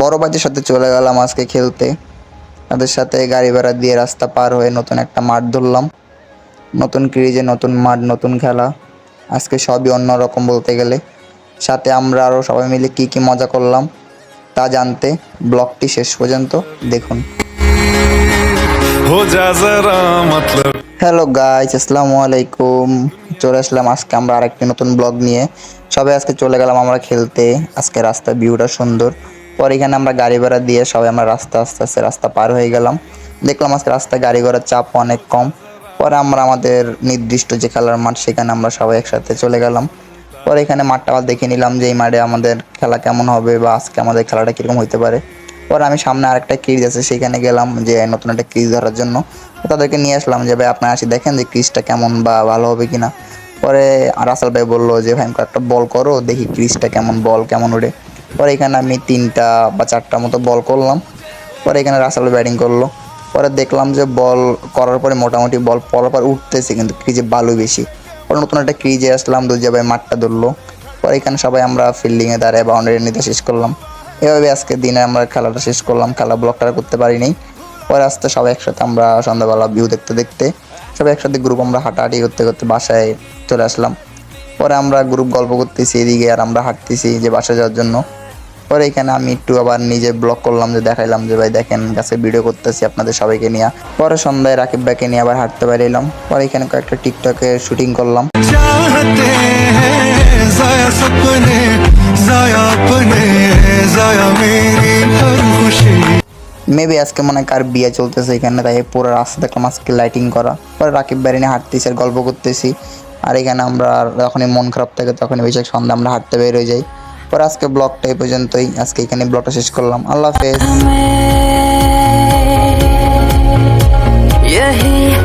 বড় ভাইদের সাথে চলে গেলাম আজকে খেলতে। তাদের সাথে গাড়ি ভাড়া দিয়ে রাস্তা পার হয়ে নতুন একটা মাঠ ধরলাম। নতুন ক্রিজে নতুন মাঠ নতুন খেলা। আজকে সবই অন্যরকম বলতে গেলে। সাথে আমরা আরও সবাই মিলে কি কি মজা করলাম তা জানতে ব্লগটি শেষ পর্যন্ত দেখুন। হ্যালো গাইজ আসসালামু আলাইকুম। চলে আসলাম আজকে আমরা আরেকটি নতুন ব্লগ নিয়ে। সবাই আজকে চলে গেলাম আমরা খেলতে। আজকে রাস্তার ভিউটা সুন্দর। পরে এখানে আমরা গাড়ি ভাড়া দিয়ে সবাই আমরা রাস্তা আস্তে আস্তে রাস্তা পার হয়ে গেলাম। দেখলাম আজকে রাস্তায় গাড়ি ঘোড়ার চাপ অনেক কম। পরে আমরা আমাদের নির্দিষ্ট যে খেলার মাঠ, সেখানে আমরা সবাই একসাথে চলে গেলাম। পরে এখানে মাঠটা আবার দেখে নিলাম যে এই মাঠে আমাদের খেলা কেমন হবে বা আজকে আমাদের খেলাটা কীরকম হতে পারে। পরে আমি সামনে আরেকটা ক্রিজ আছে, সেখানে গেলাম যে নতুন একটা ক্রিজ ধরার জন্য। তাদেরকে নিয়ে আসলাম যে, ভাই, আপনারা আসি দেখেন যে ক্রিজটা কেমন বা ভালো হবে কিনা? পরে রাসেল ভাই বলল যে, ভাই একটা বল করো, দেখি ক্রিজটা কেমন, বল কেমন ওঠে। পরে এখানে আমি তিনটা বা চারটা মতো বল করলাম। পরে এখানে রাসেল ব্যাটিং করল। পরে দেখলাম যে বল করার পরে মোটামুটি বল পরার পর উঠতেছে কিন্তু ক্রিজে বালু বেশি। পরে নতুন একটা ক্রিজে আসলাম দুই ভাই মাঠটা ধরলো। পরে এখানে সবাই আমরা ফিল্ডিংয়ে দাঁড়ায় বাউন্ডারি নিতে শেষ করলাম। এভাবে আজকে দিনে আমরা খেলাটা শেষ করলাম, খেলা ব্লকটা করতে পারিনি। পরে আসতে সবাই একসাথে আমরা সন্ধ্যাবেলা ভিউ দেখতে দেখতে সবাই একসাথে গ্রুপ আমরা হাঁটাহাঁটি করতে করতে বাসায় চলে আসলাম। পরে আমরা গ্রুপ গল্প করতেছি এদিকে আর আমরা হাঁটতেছি যে বাসায় যাওয়ার জন্য। পরে এখানে আমি একটু আবার নিজে ব্লগ করলাম যে দেখাইলাম যে ভাই দেখেন গাছে ভিডিও করতেছি আপনাদের সবাইকে নিয়ে। পরে সন্ধ্যায় রাকিব ভাইকে নিয়ে আবার হাঁটতে বেরিয়েলাম পরে এখানে কয়েকটা টিকটকে শুটিং করলাম। মেবি আজকে মনে কার বিয়ে চলতেছে এখানে তাই পুরো রাস্তা দেখলাম আজকে লাইটিং করা। পরে রাকিব বাড়ি নিয়ে হাঁটতেছি আর গল্প করতেছি। আর এখানে আমরা যখনই মন খারাপ থাকে তখনই বেশি সন্ধ্যা আমরা হাঁটতে বের হয়ে যাই। পরে আজকে ব্লগটা এই পর্যন্তই। আজকে এখানে ব্লগটা শেষ করলাম। আল্লাহ হাফেজ।